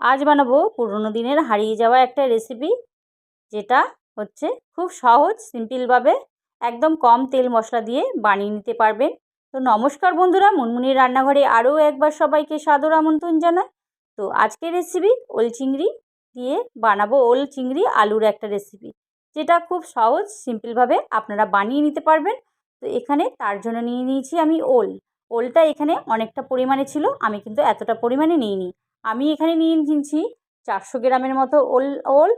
আজ বানাবো পুরোনো দিনের হারিয়ে যাওয়া একটা রেসিপি যেটা হচ্ছে খুব সহজ সিম্পলভাবে একদম কম তেল মশলা দিয়ে বানিয়ে নিতে পারবেন তো নমস্কার বন্ধুরা, মুনমুনির রান্নাঘরে আরও একবার সবাইকে সাদর আমন্ত্রণ জানাই। তো আজকের রেসিপি ওল চিংড়ি দিয়ে বানাবো ওল চিংড়ি আলুর একটা রেসিপি যেটা খুব সহজ সিম্পলভাবে আপনারা বানিয়ে নিতে পারবেন। তো এখানে তার জন্য নিয়ে নিয়েছি আমি ওল। ওলটা এখানে অনেকটা পরিমাণে ছিল, আমি কিন্তু এতটা পরিমাণে নিইনি। আমি এখানে নিয়ে নিয়েছি চারশো গ্রামের মতো ওল ওল,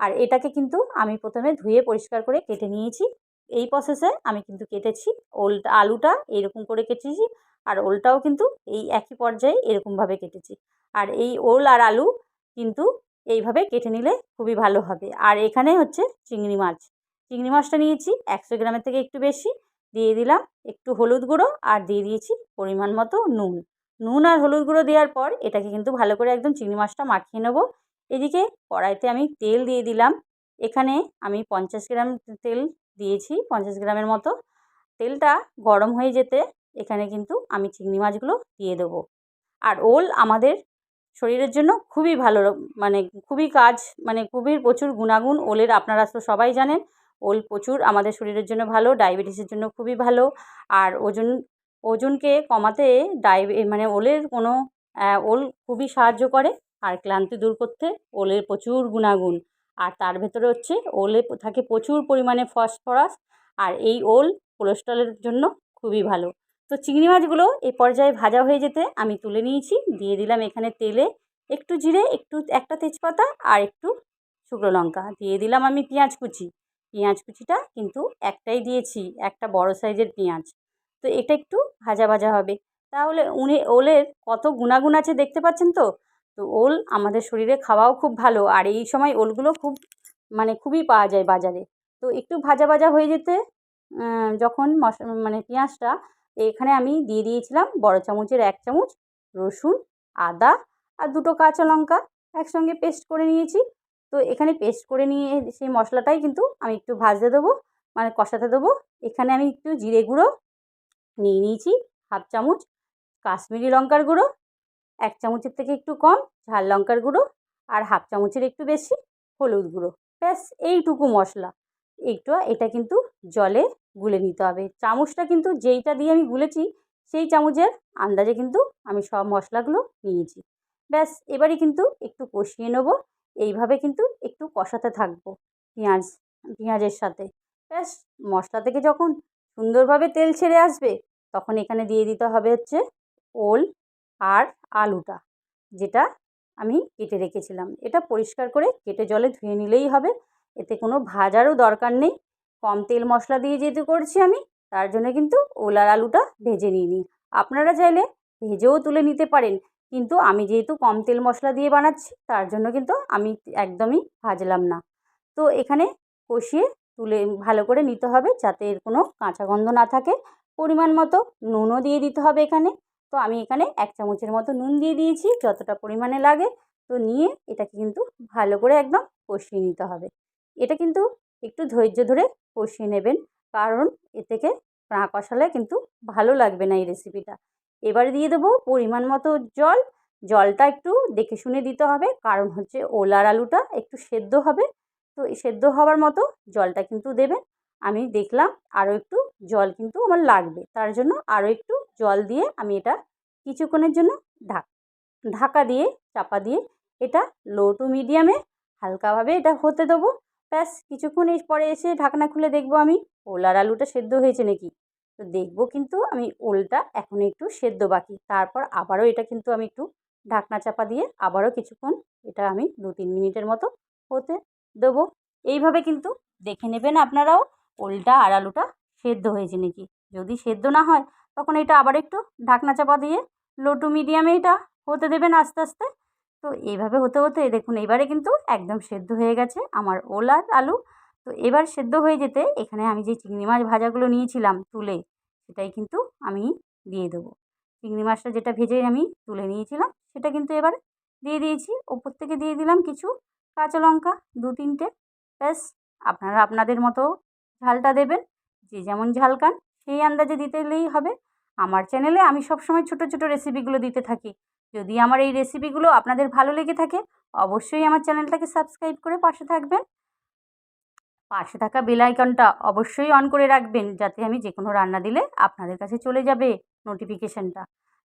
আর এটাকে কিন্তু আমি প্রথমে ধুয়ে পরিষ্কার করে কেটে নিয়েছি। এই প্রসেসে আমি কিন্তু কেটেছি ওলটা, আলুটা এরকম করে কেটেছি, আর ওলটাও কিন্তু এই একই পর্যায়ে এরকমভাবে কেটেছি। আর এই ওল আর আলু কিন্তু এইভাবে কেটে নিলে খুবই ভালো হবে। আর এখানে হচ্ছে চিংড়ি মাছ। চিংড়ি মাছটা নিয়েছি একশো গ্রামের থেকে একটু বেশি, দিয়ে দিলাম একটু হলুদ গুঁড়ো, আর দিয়ে দিয়েছি পরিমাণ মতো নুন। নুন আর হলুদ গুঁড়ো দেওয়ার পর এটাকে কিন্তু ভালো করে একদম চিংড়ি মাছটা মাখিয়ে নেব। এদিকে কড়াইতে আমি তেল দিয়ে দিলাম। এখানে আমি পঞ্চাশ গ্রাম তেল দিয়েছি, পঞ্চাশ গ্রামের মতো। তেলটা গরম হয়ে যেতে এখানে কিন্তু আমি চিংড়ি মাছগুলো দিয়ে দেবো। আর ওল আমাদের শরীরের জন্য খুবই ভালো মানে খুবই কাজ মানে খুবই প্রচুর গুণাগুণ ওলের, আপনারা তো সবাই জানেন। ওল প্রচুর আমাদের শরীরের জন্য ভালো, ডায়াবেটিসের জন্য খুবই ভালো। আর ওজন ওজনকে কমাতে ডাই মানে ওলের কোনো ওল খুবই সাহায্য করে আর ক্লান্তি দূর করতে ওলের প্রচুর গুণাগুণ। আর তার ভেতরে হচ্ছে ওলে থাকে প্রচুর পরিমাণে ফসফরাস আর এই ওল কোলেস্ট্রলের জন্য খুবই ভালো। তো চিংড়ি মাছগুলো এই পর্যায়ে ভাজা হয়ে যেতে আমি তুলে নিয়েছি, দিয়ে দিলাম এখানে তেলে একটু জিরে, একটু একটা তেজপাতা আর একটু শুকনো লঙ্কা। দিয়ে দিলাম আমি পেঁয়াজ কুচি। পেঁয়াজ কুচিটা কিন্তু একটাই দিয়েছি, একটা বড় সাইজের পেঁয়াজ। তো এটা একটু ভাজা ভাজা হবে। তাহলে উনি, ওলের কত গুণাগুণ আছে দেখতে পাচ্ছেন তো? তো ওল আমাদের শরীরে খাওয়াও খুব ভালো আর এই সময় ওলগুলো খুব মানে খুবই পাওয়া যায় বাজারে। তো একটু ভাজা ভাজা হয়ে যেতে যখন মশ মানে পেঁয়াজটা, এখানে আমি দিয়ে দিয়েছিলাম বড় চামচের এক চামচ রসুন, আদা আর দুটো কাঁচা লঙ্কা একসঙ্গে পেস্ট করে নিয়েছি। তো এখানে পেস্ট করে নিয়ে সেই মশলাটাই কিন্তু আমি একটু ভাজতে দেবো মানে কষাতে দেবো। এখানে আমি একটু জিরে গুঁড়ো নিয়ে নিয়েছি হাফ চামচ কাশ্মীরি লঙ্কার গুঁড়ো, এক চামচের থেকে একটু কম ঝাল লঙ্কার গুঁড়ো আর হাফ চামচের একটু বেশি হলুদ গুঁড়ো। ব্যাস, এইটুকু মশলা। একটু এটা কিন্তু জলে গুলে নিতে হবে। চামচটা কিন্তু যেইটা দিয়ে আমি গুলেছি, সেই চামচের আন্দাজে কিন্তু আমি সব মশলাগুলো নিয়েছি। ব্যাস, এবারে কিন্তু একটু কষিয়ে নেব। এইভাবে কিন্তু একটু কষাতে থাকব পেঁয়াজ, পেঁয়াজের সাথে। ব্যাস, মশলা থেকে যখন সুন্দরভাবে তেল ছেড়ে আসবে তখন এখানে দিয়ে দিতে হবে হচ্ছে ওল আর আলুটা, যেটা আমি কেটে রেখেছিলাম। এটা পরিষ্কার করে কেটে জলে ধুয়ে নিলেই হবে। এতে কোনো ভাজারও দরকার নেই। কম তেল মশলা দিয়ে যেহেতু করছি আমি, তার জন্য কিন্তু ওল আর আলুটা ভেজে নিয়ে নিই আপনারা চাইলে ভেজেও তুলে নিতে পারেন, কিন্তু আমি যেহেতু কম তেল মশলা দিয়ে বানাচ্ছি, তার জন্য কিন্তু আমি একদমই ভাজলাম না। তো এখানে কষিয়ে তুলে ভালো করে নিতে হবে যাতে এর কোনো কাঁচা গন্ধ না থাকে। পরিমাণ মতো নুনও দিয়ে দিতে হবে এখানে। তো আমি এখানে এক চামচের মতো নুন দিয়ে দিয়েছি, যতটা পরিমাণে লাগে। তো নিয়ে এটাকে কিন্তু ভালো করে একদম কষিয়ে নিতে হবে। এটা কিন্তু একটু ধৈর্য ধরে কষিয়ে নেবেন, কারণ এ থেকে না কষালে কিন্তু ভালো লাগবে না এই রেসিপিটা। এবারে দিয়ে দেবো পরিমাণ মতো জল। জলটা একটু দেখে শুনে দিতে হবে, কারণ হচ্ছে ওলার আলুটা একটু সেদ্ধ হবে। তো সেদ্ধ হওয়ার মতো জলটা কিন্তু দেবেন। আমি দেখলাম আরও একটু জল কিন্তু আমার লাগবে। তার জন্য আরও একটু জল দিয়ে আমি এটা কিছুক্ষণের জন্য ঢাক, ঢাকা দিয়ে, চাপা দিয়ে এটা লো টু মিডিয়ামে হালকাভাবে এটা হতে দেবো। ব্যাস, কিছুক্ষণ পরে এসে ঢাকনা খুলে দেখব আমি, ওলার আলুটা সেদ্ধ হয়েছে নাকি? তো দেখব কিন্তু আমি ওলটা এখন একটু সেদ্ধ বাকি। তারপর আবারও এটা কিন্তু আমি একটু ঢাকনা চাপা দিয়ে আবারও কিছুক্ষণ এটা আমি দু তিন মিনিটের মতো হতে দেবো। এইভাবে কিন্তু দেখে নেবেন আপনারাও। ওলটা আর আলুটা সেদ্ধ হয়েছে নাকি? যদি সেদ্ধ না হয়, তখন এটা আবার একটু ঢাকনা চাপা দিয়ে লো টু মিডিয়ামে এটা হতে দেবেন আস্তে আস্তে। তো এইভাবে হতে হতে দেখুন, এবারে কিন্তু একদম সেদ্ধ হয়ে গেছে আমার ওল আর আলু। তো এবার সেদ্ধ হয়ে যেতে এখানে আমি যে চিংড়ি মাছ ভাজাগুলো নিয়েছিলাম তুলে, সেটাই কিন্তু আমি দিয়ে দেবো। চিংড়ি মাছটা যেটা ভেজে আমি তুলে নিয়েছিলাম, সেটা কিন্তু এবার দিয়ে দিয়েছি। ওপর থেকে দিয়ে দিলাম কিছু কাঁচা লঙ্কা, দু তিনটে, ব্যাস। আপনারা আপনাদের মতো ঝালটা দেবেন। যে যেমন ঝাল খান, সেই আন্দাজে দিতে দিলেই হবে। আমার চ্যানেলে আমি সবসময় ছোটো ছোটো রেসিপিগুলো দিতে থাকি। যদি আমার এই রেসিপিগুলো আপনাদের ভালো লেগে থাকে, অবশ্যই আমার চ্যানেলটাকে সাবস্ক্রাইব করে পাশে থাকবেন। পাশে থাকা বেল আইকনটা অবশ্যই অন করে রাখবেন, যাতে আমি যে কোনো রান্না দিলে আপনাদের কাছে চলে যাবে নোটিফিকেশানটা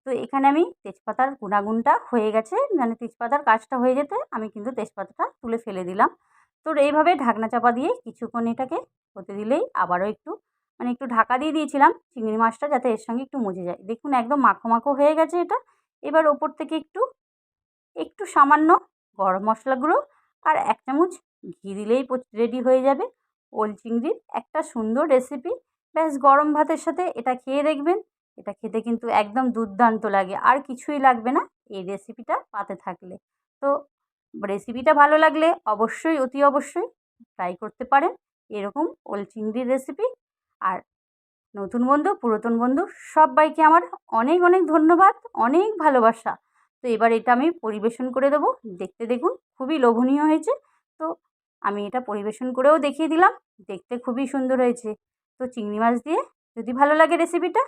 তো এখানে আমি তেজপাতার গুণাগুণটা হয়ে গেছে। মানে তেজপাতার কাজটা হয়ে যেতে আমি কিন্তু তেজপাতাটা তুলে ফেলে দিলাম। তো এইভাবে ঢাকনা চাপা দিয়ে কিছুক্ষণ এটাকে হতে দিলেই আবারও একটু মানে একটু ঢাকা দিয়ে দিয়েছিলাম চিংড়ি মাছটা যাতে এর সঙ্গে একটু মজে যায়। দেখুন একদম মাখো মাখো হয়ে গেছে এটা। এবার ওপর থেকে একটু একটু সামান্য গরম মশলা গুঁড়ো আর এক চামচ ঘি দিলেই রেডি হয়ে যাবে। ওল চিংড়ির একটা সুন্দর রেসিপি। ব্যাস গরম ভাতের সাথে এটা খেয়ে দেখবেন। এটা খেতে কিন্তু একদম দুর্দান্ত লাগে। আর কিছুই লাগবে না এই রেসিপিটা পাতে থাকলে। তো রেসিপিটা ভালো লাগলে অবশ্যই, অতি অবশ্যই ট্রাই করতে পারেন। এরকম ওল চিংড়ির রেসিপি আর নতুন বন্ধু, পুরাতন বন্ধু, সবাইকে আমার অনেক অনেক ধন্যবাদ, অনেক ভালোবাসা। তো এবার এটা আমি পরিবেশন করে দেবো। দেখতে দেখুন, খুবই লোভনীয় হয়েছে। তো আমি এটা পরিবেশন করেও দেখিয়ে দিলাম। দেখতে খুবই সুন্দর হয়েছে। তো চিংড়ি মাছ দিয়ে যদি ভালো লাগে রেসিপিটা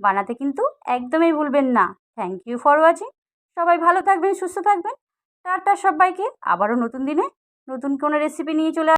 বানাতে কিন্তু একদমই ভুলবেন না। থ্যাংক ইউ ফর ওয়াচিং সবাই ভালো থাকবেন, সুস্থ থাকবেন। টাটা সবাইকে আবারও নতুন দিনে নতুন কোনো রেসিপি নিয়ে চলে